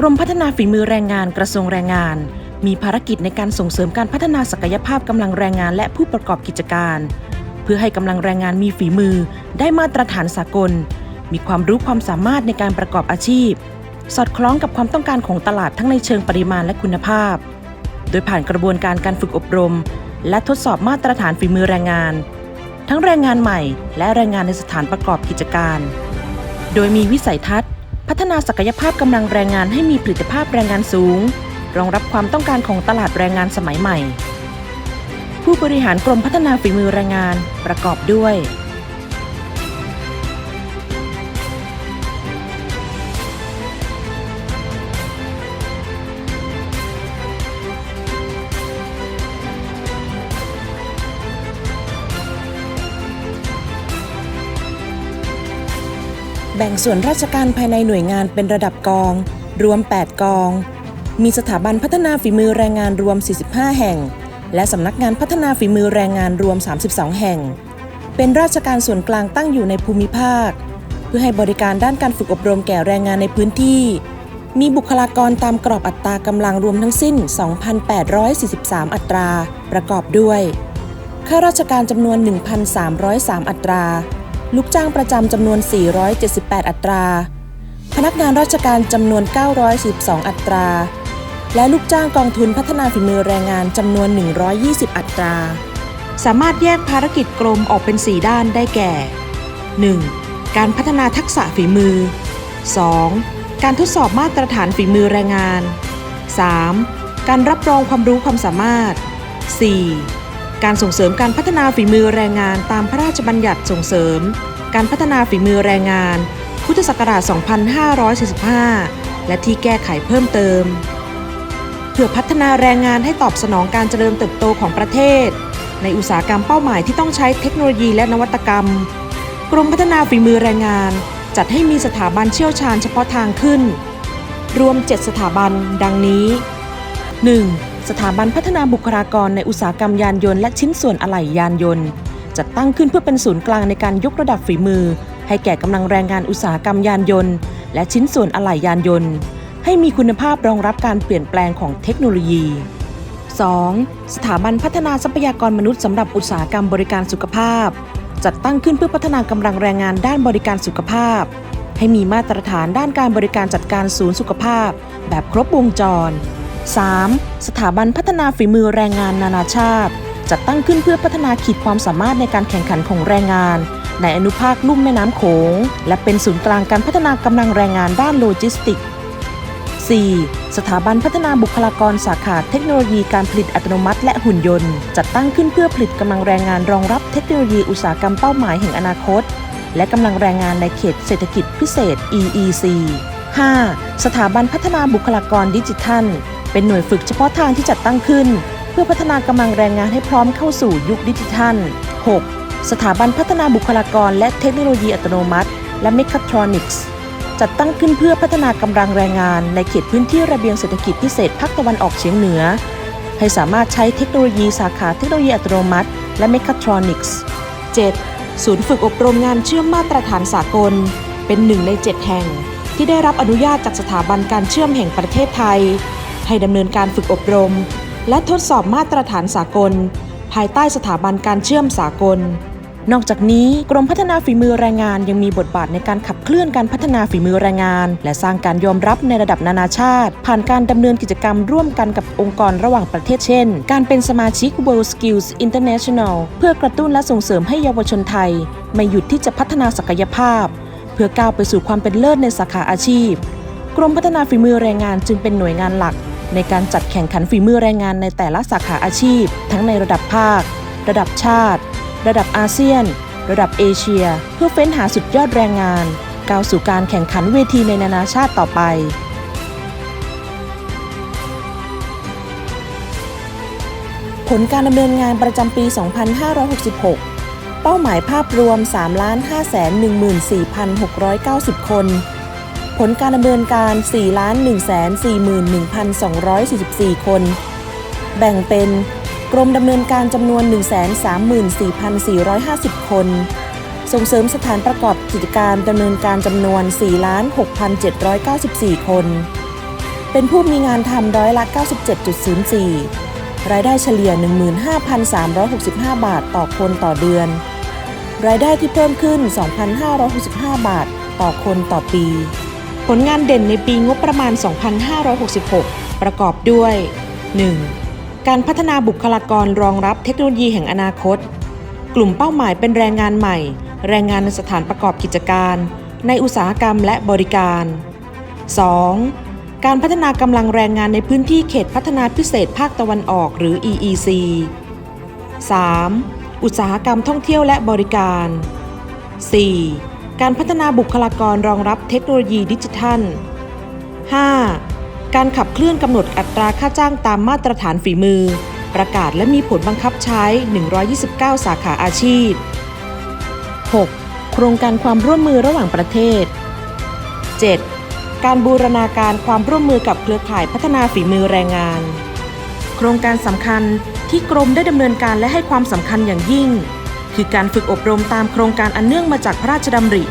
กรมพัฒนาฝีมือแรงงานกระทรวงแรงงาน มีภารกิจในการส่งเสริมการพัฒนาศักยภาพกำลังแรงงานและผู้ประกอบกิจการ เพื่อให้กำลังแรงงานมีฝีมือ ได้มาตรฐานสากล มีความรู้ความสามารถในการประกอบอาชีพ สอดคล้องกับความต้องการของตลาดทั้งในเชิงปริมาณและคุณภาพ โดยผ่านกระบวนการการฝึกอบรม และทดสอบมาตรฐานฝีมือแรงงาน ทั้งแรงงานใหม่ และแรงงานในสถานประกอบกิจการ โดยมีวิสัยทัศน์ พัฒนาศักยภาพกำลังแรงงานให้มีผลิตภาพแรงงานสูง รองรับความต้องการของตลาดแรงงานสมัยใหม่ ผู้บริหารกรมพัฒนาฝีมือแรงงานประกอบด้วย แบ่งส่วนราชการภายในหน่วยงานเป็นระดับกอง รวม 8 กอง มีสถาบันพัฒนาฝีมือแรงงานรวม 45 แห่ง และสำนักงานพัฒนาฝีมือแรงงานรวม 32 แห่ง เป็นราชการส่วนกลางตั้งอยู่ในภูมิภาค เพื่อให้บริการด้านการฝึกอบรมแก่แรงงานในพื้นที่ มีบุคลากรตามกรอบอัตรากำลังรวมทั้งสิ้น 2,843 อัตรา ประกอบด้วยข้าราชการจำนวน 1,303 อัตรา ลูกจ้างประจำจำนวน 478 อัตรา พนักงานราชการจำนวน 912 อัตรา และลูกจ้างกองทุนพัฒนาฝีมือแรงงานจำนวน 120 อัตรา สามารถแยกภารกิจกรมออกเป็น 4 ด้านได้แก่ 1. การพัฒนาทักษะฝีมือ 2. การทดสอบมาตรฐานฝีมือแรงงาน 3. การรับรองความรู้ความสามารถ 4. การส่งเสริมการพัฒนาฝีมือแรงงานตามพระราชบัญญัติส่งเสริม การพัฒนาฝีมือแรงงาน พุทธศักราช 2545 และที่แก้ไขเพิ่มเติม เพื่อพัฒนาแรงงานให้ตอบสนองการเจริญเติบโตของประเทศ ในอุตสาหกรรมเป้าหมายที่ต้องใช้เทคโนโลยีและนวัตกรรม กรมพัฒนาฝีมือแรงงาน จัดให้มีสถาบันเชี่ยวชาญเฉพาะทางขึ้น รวม 7 สถาบัน ดังนี้ 1. สถาบันพัฒนาบุคลากรในอุตสาหกรรมยานยนต์และชิ้นส่วนอะไหล่ยานยนต์ จัดตั้งขึ้นเพื่อเป็นศูนย์กลางในการยกระดับฝีมือ ให้แก่กำลังแรงงานอุตสาหกรรมยานยนต์ และชิ้นส่วนอะไหล่ยานยนต์ ให้มีคุณภาพรองรับการเปลี่ยนแปลงของเทคโนโลยี 2. สถาบันพัฒนาทรัพยากรมนุษย์สำหรับอุตสาหกรรมบริการสุขภาพ จัดตั้งขึ้นเพื่อพัฒนากำลังแรงงานด้านบริการสุขภาพ ให้มีมาตรฐานด้านการบริการจัดการศูนย์สุขภาพ แบบครบวงจร 3. สถาบันพัฒนาฝีมือแรงงานนานาชาติ จัดตั้งขึ้นเพื่อพัฒนาขีดความสามารถในการแข่งขันของแรงงาน ในอนุภาคลุ่มแม่น้ำโขง และเป็นศูนย์กลางการพัฒนากำลังแรงงานด้านโลจิสติกส์ 4. สถาบันพัฒนาบุคลากรสาขาเทคโนโลยีการผลิตอัตโนมัติและหุ่นยนต์ จัดตั้งขึ้นเพื่อผลิตกำลังแรงงานรองรับเทคโนโลยีอุตสาหกรรมเป้าหมายแห่งอนาคต และกำลังแรงงานในเขตเศรษฐกิจพิเศษ EEC 5. สถาบันพัฒนาบุคลากรดิจิทัล เป็นหน่วยฝึกเฉพาะทางที่จัดตั้งขึ้น เพื่อพัฒนากำลังแรงงานให้พร้อมเข้าสู่ยุคดิจิทัล 6. สถาบันพัฒนาบุคลากร และเทคโนโลยีอัตโนมัติ และเมคาทรอนิกส์จัดตั้งขึ้นเพื่อพัฒนากำลังแรงงาน ในเขตพื้นที่ระเบียงเศรษฐกิจพิเศษภาคตะวันออกเฉียงเหนือ ให้สามารถใช้เทคโนโลยีสาขาเทคโนโลยีอัตโนมัติ และเมคาทรอนิกส์ 7. ศูนย์ฝึกอบรมงานเชื่อมมาตรฐานสากล เป็นหนึ่งใน 7 แห่ง ที่ได้รับอนุญาตจากสถาบันการเชื่อมแห่งประเทศไทย ให้ดำเนินการฝึกอบรม และทดสอบมาตรฐานสากล ภายใต้สถาบันการเชื่อมสากล นอกจากนี้กรมพัฒนาฝีมือแรงงานยังมีบทบาทในการขับเคลื่อนการพัฒนาฝีมือแรงงาน และสร้างการยอมรับในระดับนานาชาติ ผ่านการดำเนินกิจกรรมร่วมกันกับองค์กรระหว่างประเทศเช่น การเป็นสมาชิก World Skills International เพื่อกระตุ้นและส่งเสริมให้เยาวชนไทย ไม่หยุดที่จะพัฒนาศักยภาพ เพื่อก้าวไปสู่ความเป็นเลิศในสาขาอาชีพกรมพัฒนาฝีมือแรงงานจึงเป็นหน่วยงานหลัก ในการจัดแข่งขันฝีมือแรงงานในแต่ละสาขาอาชีพ ทั้งในระดับภาค ระดับชาติ ระดับอาเซียน ระดับเอเชีย เพื่อเฟ้นหาสุดยอดแรงงานก้าวสู่การแข่งขันเวทีในนานาชาติต่อไปผลการดำเนินงานประจำปี 2566 เป้าหมายภาพรวม 3,514,690 คน ผลการดำเนินการ 4,141,244 คน แบ่งเป็นกรมดำเนินการจำนวน 134,450 คน ส่งเสริมสถานประกอบกิจการดำเนินการจำนวน 4,6794 คน เป็นผู้มีงานทำร้อยละ 97.04 รายได้เฉลี่ย 15,365 บาทต่อคนต่อเดือน รายได้ที่เพิ่มขึ้น 2,565 บาทต่อคนต่อปี ผลงานเด่นในปีงบประมาณ 2566 ประกอบด้วย 1. การพัฒนาบุคลากรรองรับเทคโนโลยีแห่งอนาคต กลุ่มเป้าหมายเป็นแรงงานใหม่ แรงงานในสถานประกอบกิจการ ในอุตสาหกรรมและบริการ 2. การพัฒนากำลังแรงงานในพื้นที่เขตพัฒนาพิเศษภาคตะวันออกหรือ EEC 3. อุตสาหกรรมท่องเที่ยวและบริการ 4. การพัฒนาบุคลากรรองรับเทคโนโลยีดิจิทัล 5. การขับเคลื่อนกำหนดอัตราค่าจ้างตามมาตรฐานฝีมือ ประกาศและมีผลบังคับใช้ 129 สาขาอาชีพ 6. โครงการความร่วมมือระหว่างประเทศ 7. การบูรณาการความร่วมมือกับเครือข่ายพัฒนาฝีมือแรงงาน โครงการสำคัญที่กรมได้ดำเนินการและให้ความสำคัญอย่างยิ่ง คือการฝึกอบรมตามโครงการอันเนื่องมาจากพระราชดำริ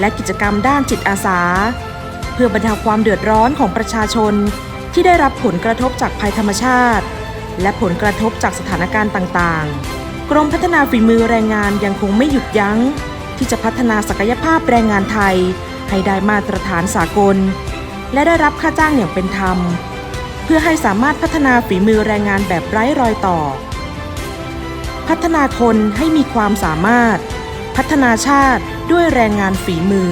และกิจกรรมด้านจิตอาสา เพื่อบรรเทาความเดือดร้อนของประชาชน ที่ได้รับผลกระทบจากภัยธรรมชาติ และผลกระทบจากสถานการณ์ต่างๆ กรมพัฒนาฝีมือแรงงานยังคงไม่หยุดยัง้ง ที่จะพัฒนาศักยภาพแรงงานไทย ให้ได้มาตรฐานสากล และได้รับค่าจ้างอย่างเป็นธรรม เพื่อให้สามารถพัฒนาฝีมือแรงงานแบบไร้รอยต่อ พัฒนาคนให้มีความสามารถ พัฒนาชาติด้วยแรงงานฝีมือ